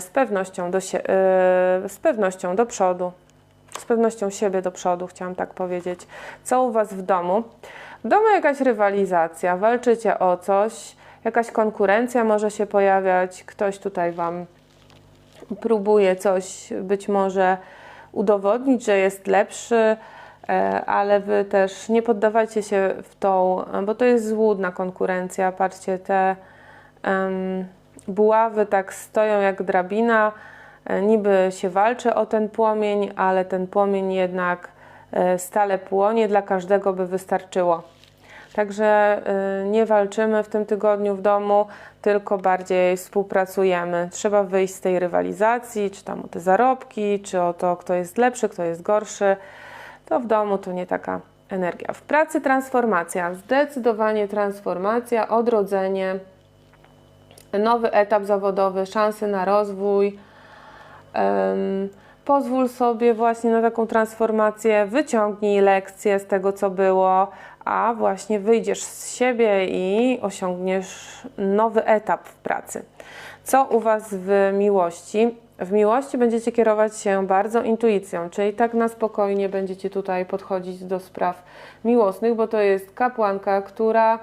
z pewnością do, yy, z pewnością do przodu, z pewnością siebie do przodu, chciałam tak powiedzieć. Co u Was w domu? W domu jakaś rywalizacja, walczycie o coś, jakaś konkurencja może się pojawiać, ktoś tutaj Wam próbuje coś być może udowodnić, że jest lepszy, e, ale wy też nie poddawajcie się w tą, bo to jest złudna konkurencja. Patrzcie, te em, buławy tak stoją jak drabina, e, niby się walczy o ten płomień, ale ten płomień jednak e, stale płonie, dla każdego by wystarczyło. Także y, nie walczymy w tym tygodniu w domu, tylko bardziej współpracujemy. Trzeba wyjść z tej rywalizacji, czy tam o te zarobki, czy o to, kto jest lepszy, kto jest gorszy. To w domu to nie taka energia. W pracy transformacja, zdecydowanie transformacja, odrodzenie, nowy etap zawodowy, szanse na rozwój. Pozwól sobie właśnie na taką transformację, wyciągnij lekcje z tego, co było, a właśnie wyjdziesz z siebie i osiągniesz nowy etap w pracy. Co u Was w miłości? W miłości będziecie kierować się bardzo intuicją, czyli tak na spokojnie będziecie tutaj podchodzić do spraw miłosnych, bo to jest kapłanka, która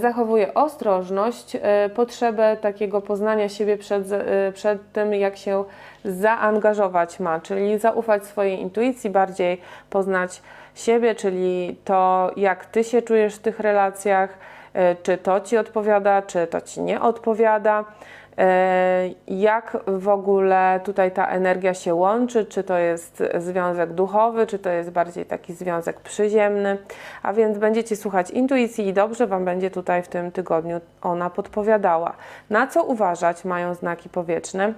zachowuje ostrożność, e, potrzebę takiego poznania siebie przed, e, przed tym, jak się zaangażować ma, czyli zaufać swojej intuicji, bardziej poznać siebie, czyli to, jak ty się czujesz w tych relacjach, e, czy to ci odpowiada, czy to ci nie odpowiada. E, Jak w ogóle tutaj ta energia się łączy? Czy to jest związek duchowy, czy to jest bardziej taki związek przyziemny? A więc będziecie słuchać intuicji i dobrze Wam będzie tutaj w tym tygodniu ona podpowiadała. Na co uważać mają znaki powietrzne?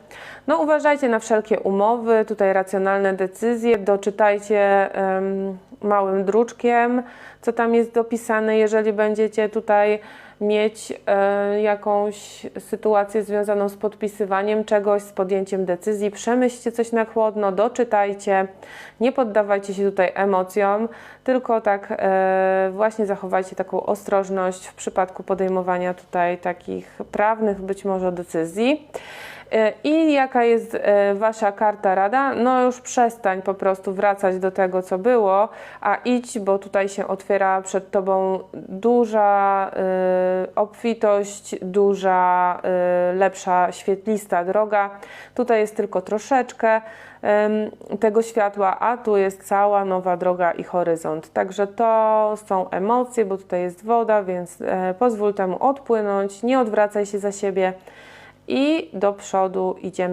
No uważajcie na wszelkie umowy, tutaj racjonalne decyzje, doczytajcie em, małym druczkiem, co tam jest dopisane, jeżeli będziecie tutaj mieć e, jakąś sytuację związaną z podpisywaniem czegoś, z podjęciem decyzji, przemyślcie coś na chłodno, doczytajcie, nie poddawajcie się tutaj emocjom, tylko tak e, właśnie zachowajcie taką ostrożność w przypadku podejmowania tutaj takich prawnych być może decyzji. E, I jaka jest Wasza karta rada? No już przestań po prostu wracać do tego, co było, a idź, bo tutaj się otwiera przed Tobą duża e, obfitość, duża, e, lepsza, świetlista droga. Tutaj jest tylko troszeczkę tego światła, a tu jest cała nowa droga i horyzont. Także to są emocje, bo tutaj jest woda, więc e, pozwól temu odpłynąć, nie odwracaj się za siebie i do przodu idziemy.